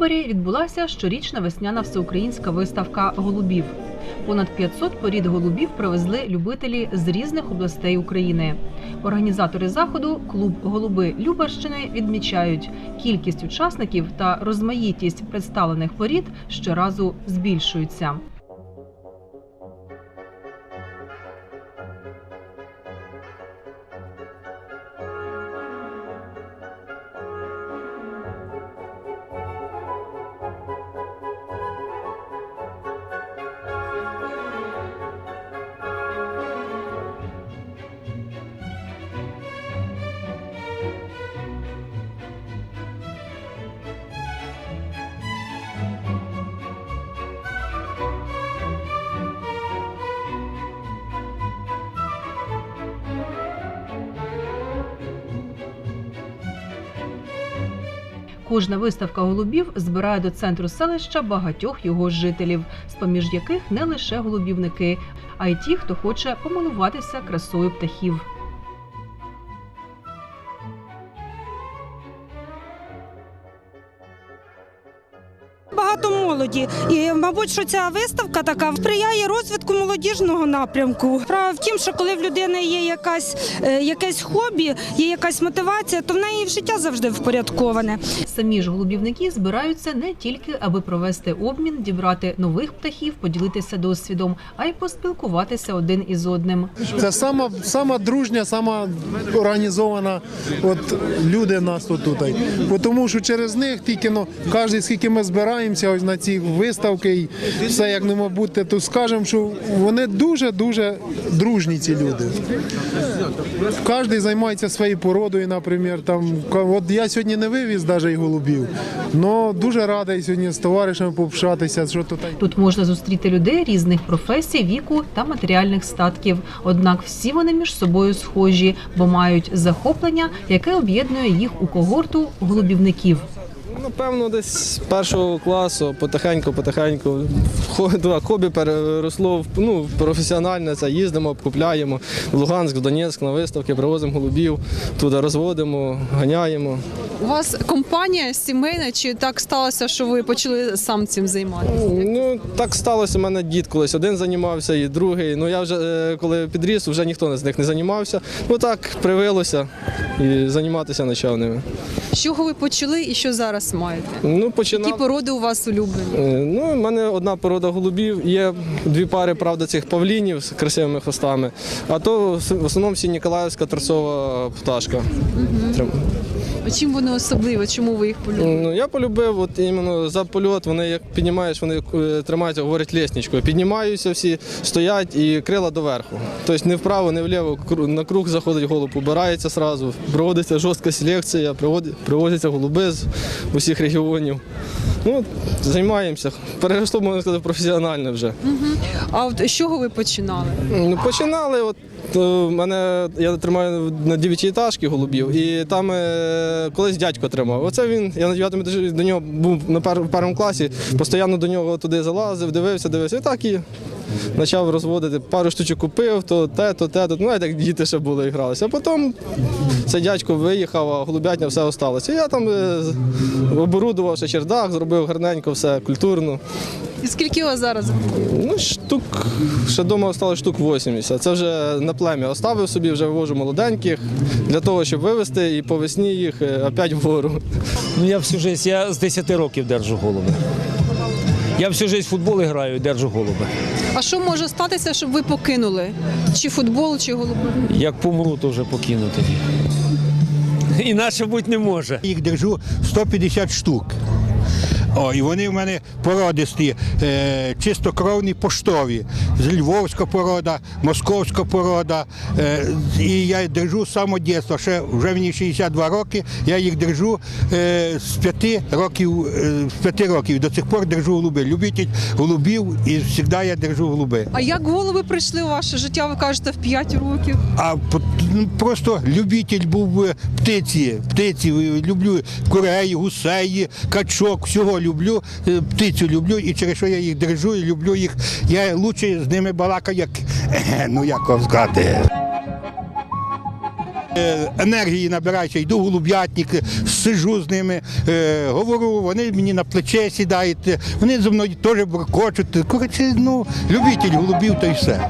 Любарі відбулася щорічна весняна всеукраїнська виставка голубів. Понад 500 порід голубів привезли любителі з різних областей України. Організатори заходу, клуб Голуби Любарщини, відмічають, кількість учасників та розмаїтість представлених порід щоразу збільшуються. Кожна виставка голубів збирає до центру селища багатьох його жителів, з поміж яких не лише голубівники, а й ті, хто хоче помилуватися красою птахів. Молоді, і мабуть, що ця виставка така сприяє розвитку молодіжного напрямку. Справа в тім, що коли в людини є якась е, якесь хобі, є якась мотивація, то в неї життя завжди впорядковане. Самі ж голубівники збираються не тільки аби провести обмін, дібрати нових птахів, поділитися досвідом, а й поспілкуватися один із одним. Це сама, сама дружня, сама організована от люди в нас тут. тут. Бо Тому що через них тільки ну, кожен, скільки ми збираємося ось на ці виставки, і все як не може бути, то скажемо, що вони дуже-дуже дружні ці люди. Кожен займається своєю породою, наприклад. Там, от я сьогодні не вивіз навіть голубів, але дуже радий сьогодні з товаришами пообщатися, що тут. Тут можна зустріти людей різних професій, віку та матеріальних статків. Однак всі вони між собою схожі, бо мають захоплення, яке об'єднує їх у когорту голубівників. Напевно, десь з першого класу потихеньку, потихеньку хо- да, хобі переросло в ну, професіональне. Це їздимо, купляємо в Луганськ, в Донецьк на виставки, привозимо голубів, туди розводимо, ганяємо. У вас компанія сімейна, чи так сталося, що ви почали сам цим займатися? Ну так сталося. У мене дід колись один займався, і другий. Ну я вже е, коли підріс, вже ніхто з них не займався. Ну так привилося і займатися ними. З чого ви почали і що зараз маєте? Ну Які породи у вас улюблені? Е, Ну, в мене одна порода голубів, є дві пари, правда, цих павлінів з красивими хвостами, а то в основному всі Ніколаївська торцова пташка. Трим- А Чим вони особливі? Чому ви їх полюбили? Ну, я полюбив от іменно за польот, вони як піднімаєш, вони е, тримаються, говорять лісничкою. Піднімаються всі, стоять і крила доверху. Тобто не вправо, не вліво, на круг заходить голуб, убирається сразу. проводиться жорстка селекція, привозяться голуби з усіх регіонів. Ну, займаємося. Переросло, можна сказати, професіонально вже. А от з чого ви починали? Ну, починали. От у мене я тримаю на дев'ятиэтажці голубів, і там е, колись дядько тримав. Оце він, я на дев'ятому етажі до нього був на першому класі, постійно до нього туди залазив, дивився, дивився. І так і почав розводити. Пару штучок купив, то те, то те, то ну, як діти ще були і гралися. А потім цей дядько виїхав, а голубятня все осталося. Я там е, з- оборудував ще чердак, зробив гарненько все, культурно. І скільки у вас зараз? Ну, штук, ще вдома осталось штук 80. Це вже на плем'я оставив собі, вже вивожу молоденьких для того, щоб вивезти і по весні їх е, опять вгору. Ну, я всю життя, я з 10 років держу голуби. Я всю життя в футбол граю і держу голуби. А що може статися, щоб ви покинули? Чи футбол, чи голуби? Як помру, то вже покину тоді. Іначе бути не може. Їх держу 150 штук. О, і вони в мене породисті, е, чистокровні поштові. З Львовська порода, московська порода. Е, і я їх держу з самого дитинства. Ще вже мені 62 роки. Я їх держу е, з 5 років, е, з 5 років. До цих пор держу голуби. Любитель голубів і завжди я держу голуби. А як голуби прийшли у ваше життя, ви кажете, в 5 років? А просто любитель був птиці. Птиці люблю курей, гусей, качок, всього люблю. е, Птицю люблю, і через що я їх держу і люблю їх. Я краще з ними балакаю, як ну як сказати. Е, Енергії набираюся, йду в голуб'ятник, сижу з ними, е, говорю, вони мені на плече сідають, вони зі мною теж буркочуть. Коротше, ну, любитель голубів, то й все.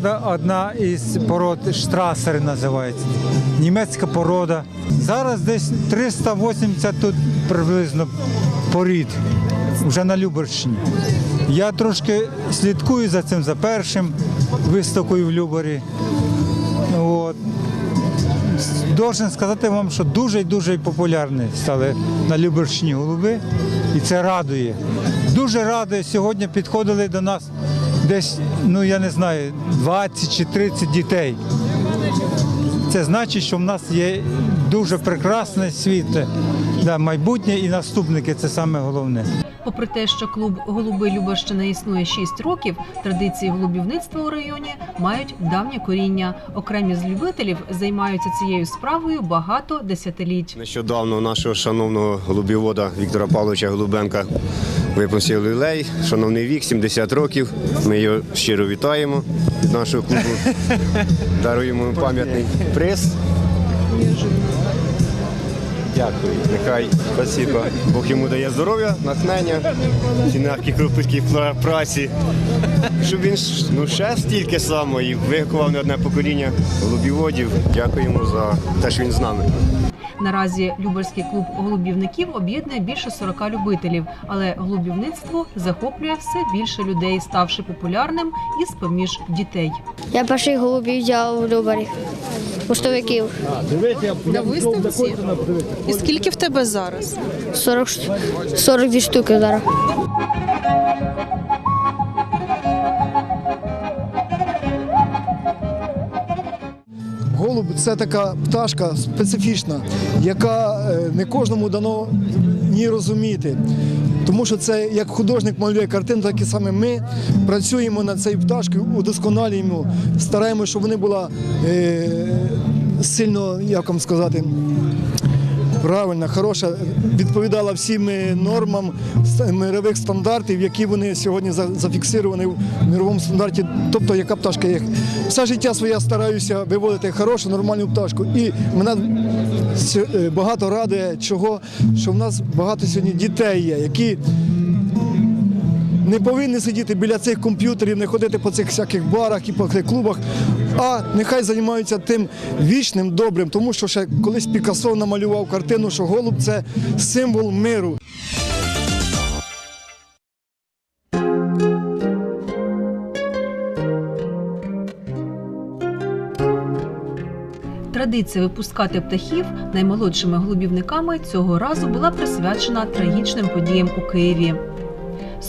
Порода одна із пород штрасери називається. Німецька порода. Зараз десь 380 тут приблизно порід вже на Люберщині. Я трошки слідкую за цим, за першим виставкою в Люборі. От. Должен сказати вам, що дуже дуже популярні стали на Люберщині голуби, і це радує. Дуже радує. Сьогодні підходили до нас десь, ну я не знаю, 20 чи 30 дітей. Це значить, що в нас є дуже прекрасне світле да, майбутнє і наступники це саме головне. Попри те, що клуб Голуби Любарщина існує 6 років, традиції голубівництва у районі мають давнє коріння. Окремі з любителів займаються цією справою багато десятиліть. Нещодавно нашого шановного голубівода Віктора Павловича Голубенка випустив люлей. Шановний вік, 70 років. Ми його щиро вітаємо від нашого клубу. Даруємо пам'ятний приз. Дякую. Нехай спасибо. Бог йому дає здоров'я, натхнення, ці нелегкі кропиткі праці. Щоб він ну, ще стільки само і виховав не одне покоління голубіводів. Дякуємо за те, що він з нами. Наразі Люберський клуб голубівників об'єднує більше 40 любителів, але голубівництво захоплює все більше людей, ставши популярним із поміж дітей. Я перший голубів взяв у Любарі. Пустовиків. На виставці? І скільки в тебе зараз? 40, ш- 42 штуки зараз. Голуб це така пташка специфічна, яка е, не кожному дано ні розуміти. Тому що це як художник малює картину, так і саме ми працюємо над цією пташкою, удосконалюємо, стараємося, щоб вона була е, сильно, як вам сказати, правильна, хороша, відповідала всім е, нормам мирових стандартів, які вони сьогодні за- зафіксовані в мировому стандарті. Тобто, яка пташка є. Все життя своє стараюся виводити хорошу, нормальну пташку. І мене е, багато радує, чого, що в нас багато сьогодні дітей є, які не повинні сидіти біля цих комп'ютерів, не ходити по цих всяких барах і по цих клубах, а нехай займаються тим вічним добрим, тому що ще колись Пікассо намалював картину, що голуб це символ миру. Традиція випускати птахів наймолодшими голубівниками цього разу була присвячена трагічним подіям у Києві.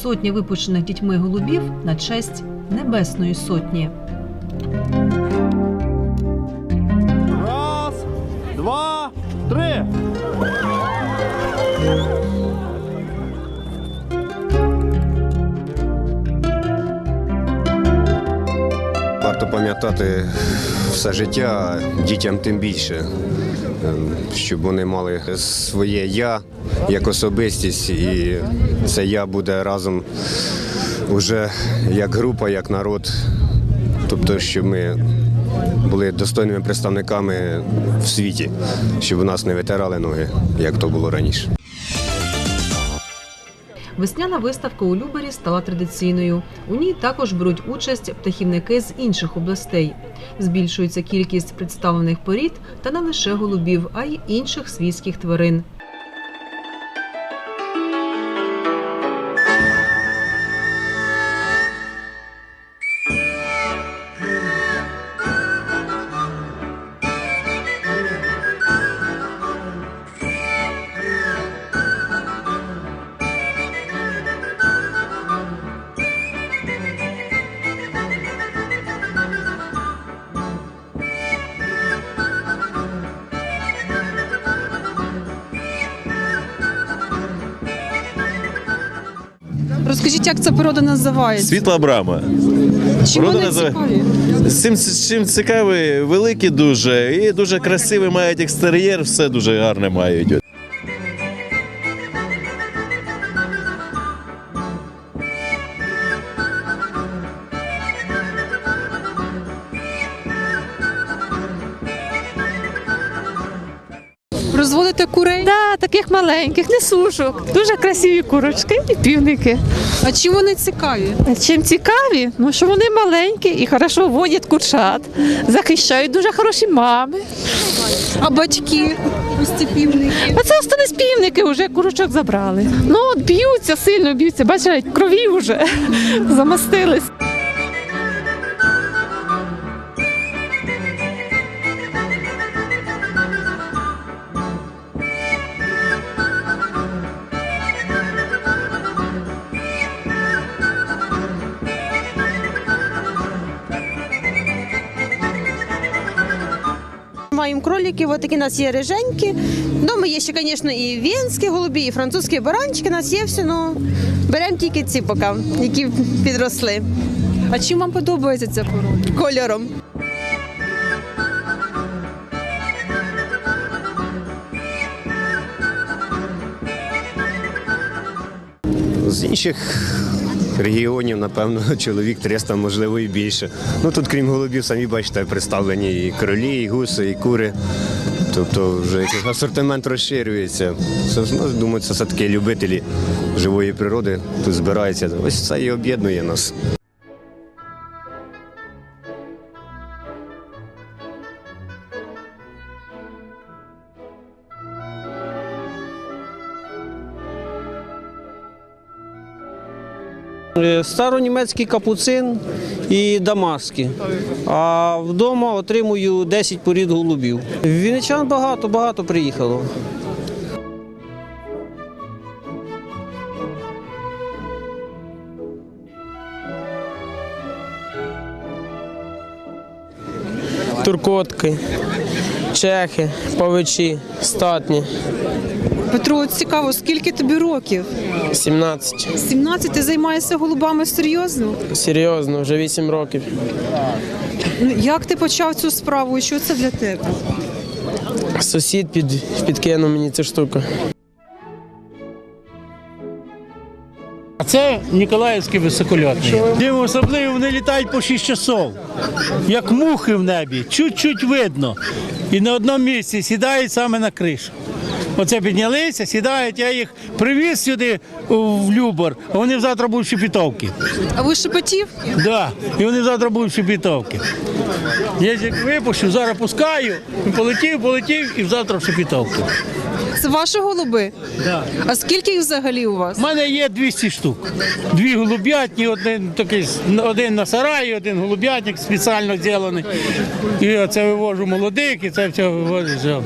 Сотня випущених дітьми голубів на честь Небесної сотні. Раз, два, три. Варто пам'ятати все життя, дітям тим більше, ем, щоб вони мали своє я як особистість, і це я буде разом уже як група, як народ. Тобто, щоб ми були достойними представниками в світі, щоб у нас не витирали ноги, як то було раніше. Весняна виставка у Любері стала традиційною. У ній також беруть участь птахівники з інших областей. Збільшується кількість представлених порід та не лише голубів, а й інших свійських тварин. Скажіть, як ця порода називається? Світла брама. Чим вони називає... цікаві? З цим чим цікаві, великі дуже і дуже красивий мають екстер'єр, все дуже гарне мають. Розводите курей? Да таких маленьких, не сушок. Дуже красиві курочки і півники. А чим вони цікаві? Чим цікаві? Ну що вони маленькі і хорошо водять курчат, захищають дуже хороші мами. А батьки? Ось ці півники. А це остались півники, вже курочок забрали. Ну от б'ються, сильно б'ються, бачите, крові вже замастились. Маємо кроликів, от такі у нас є риженькі. Дома є ще, звісно, і венські голубі, і французькі баранчики. У нас є все, ну беремо тільки ці поки, які підросли А чим вам подобається ця порода? кольором. З інших регіонів, напевно, чоловік 300, можливо, і більше. Ну тут, крім голубів, самі бачите, представлені і кролі, і гуси, і кури. Тобто вже якийсь асортимент розширюється. Це, ну, думаю, це все-таки любителі живої природи тут збираються. Ось це і об'єднує нас. Старонімецький капуцин і дамаски. А вдома отримую 10 порід голубів. Вінничан багато, багато приїхало. Туркотки, чехи, павичі, статні. Петро, от цікаво, скільки тобі років? 17. 17 ти займаєшся голубами серйозно? Серйозно, вже 8 років. Ну, Як ти почав цю справу і що це для тебе? Сусід під, підкинув мені цю штуку. А це Ніколаївський високольотний. Дим особливо вони літають по 6 часов, як мухи в небі, чуть-чуть видно. І на одному місці сідають саме на кришу. Оце піднялися, сідають, я їх привіз сюди в Любор, а вони завтра будуть в Шепетовці. А ви шепотів? Да, і вони завтра будуть в Шепетовці. Я як випущу, зараз пускаю, полетів, полетів і завтра в Шепетовку. Це ваші голуби? Да. А скільки їх взагалі у вас? У мене є 200 штук. Дві голуб'ятні, один такий один на сараї, один голуб'ятник спеціально зроблений. І оце вивожу молодих, і це все вивожу.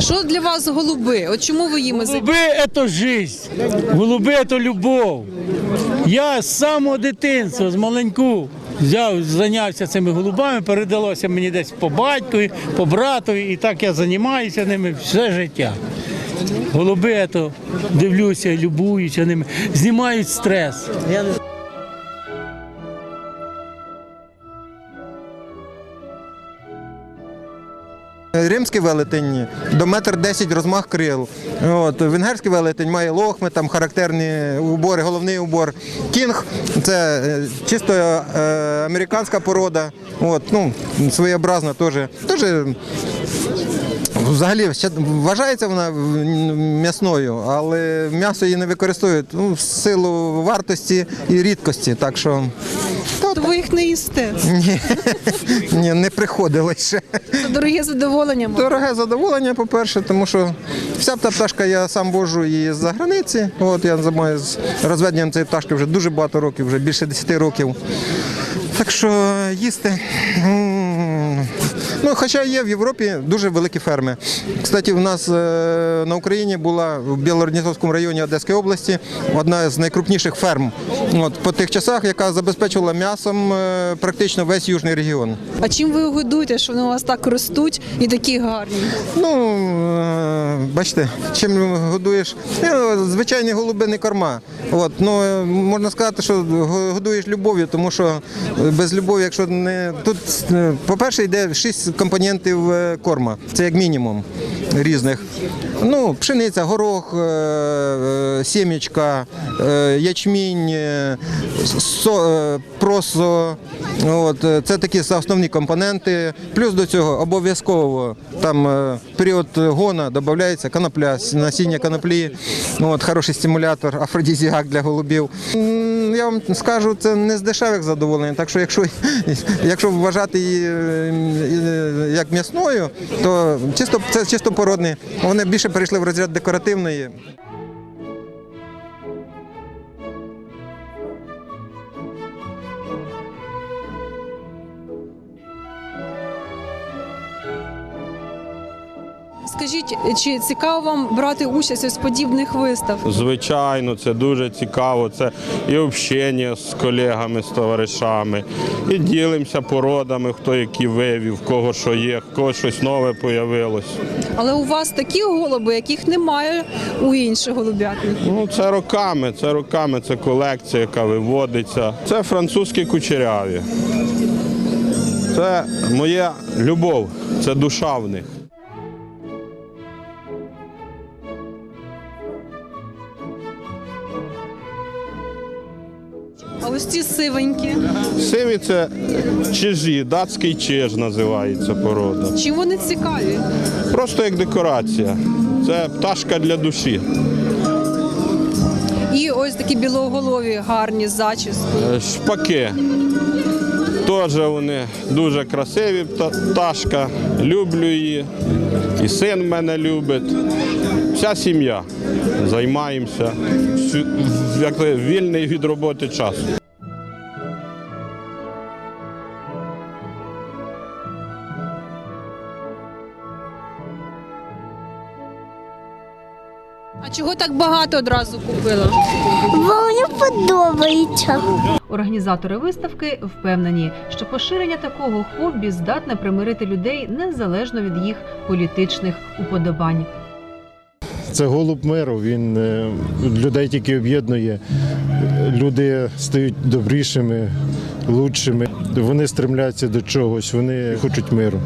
Що для вас голуби? От чому ви їми Голуби це життя. Голуби це любов. Я з самого дитинства, з маленьку. Взяв, зайнявся цими голубами, передалося мені десь по батькові, по братові, і так я займаюся ними все життя. Голуби, то дивлюся, любуюся ними, знімають стрес. Римський велетень до метр десять розмах крил. От, венгерський велетень має лохми, там характерні убори, головний убор. Кінг це е, чисто е, американська порода. От, ну, своєобразна теж. Взагалі вважається вона м'ясною, але м'ясо її не використовують ну, в силу вартості і рідкості. Так що То ви їх не їсте. ні, ні не приходили ще. Це дороге задоволення. може? Дороге задоволення, по-перше, тому що вся та пташка я сам вожу її з-за границі. От я займаюся розведенням цієї пташки вже дуже багато років, вже більше 10 років. Так що їсти. м, Ну, хоча є в Європі дуже великі ферми. Кстати, у нас е, на Україні була в Білородністровському районі Одеської області одна з найкрупніших ферм. От, по тих часах, яка забезпечувала м'ясом е, практично весь южний регіон. А чим ви годуєте, що вони у вас так ростуть і такі гарні? Ну, е, бачите, чим годуєш? Звичайні голубини корма. От, ну, можна сказати, що годуєш любов'ю, тому що без любові, якщо не. Тут, по-перше, йде шість компонентів е, корма. Це як мінімум. різних. Ну, пшениця, горох, е, е, сімечка, ячмінь, просо. От, це такі основні компоненти. Плюс до цього обов'язково там період гона додається конопля, насіння коноплі. От, хороший стимулятор, афродізіак для голубів. Я вам скажу, це не з дешевих задоволень. Так що, якщо, якщо вважати її е, е, як м'ясною, то чисто це чисто породне. Вони більше перейшли в розряд декоративної. Скажіть, чи цікаво вам брати участь ось подібних виставках? Звичайно, це дуже цікаво. Це і общення з колегами, з товаришами, і ділимося породами, хто які вивів, кого що є, кого щось нове появилось. Але у вас такі голуби, яких немає у інших голубятників. Ну, це роками, це роками, це колекція, яка виводиться. Це французькі кучеряві. Це моя любов, це душа в них. Ось ці сивенькі. Сиві це чижі, датський чиж називається порода. Чим вони цікаві? Просто як декорація. Це пташка для душі. І ось такі білоголові, гарні з зачіскою. Е, Шпаки. Теж вони дуже красиві пташка. Люблю її. І син мене любить. Вся сім'я. Займаємося. Вільний від роботи час. А чого так багато одразу купила? Бо мені подобається. Організатори виставки впевнені, що поширення такого хобі здатне примирити людей незалежно від їх політичних уподобань. Це голуб миру. Він е, людей тільки об'єднує. Люди стають добрішими, лучшими. Вони стремляться до чогось, вони хочуть миру.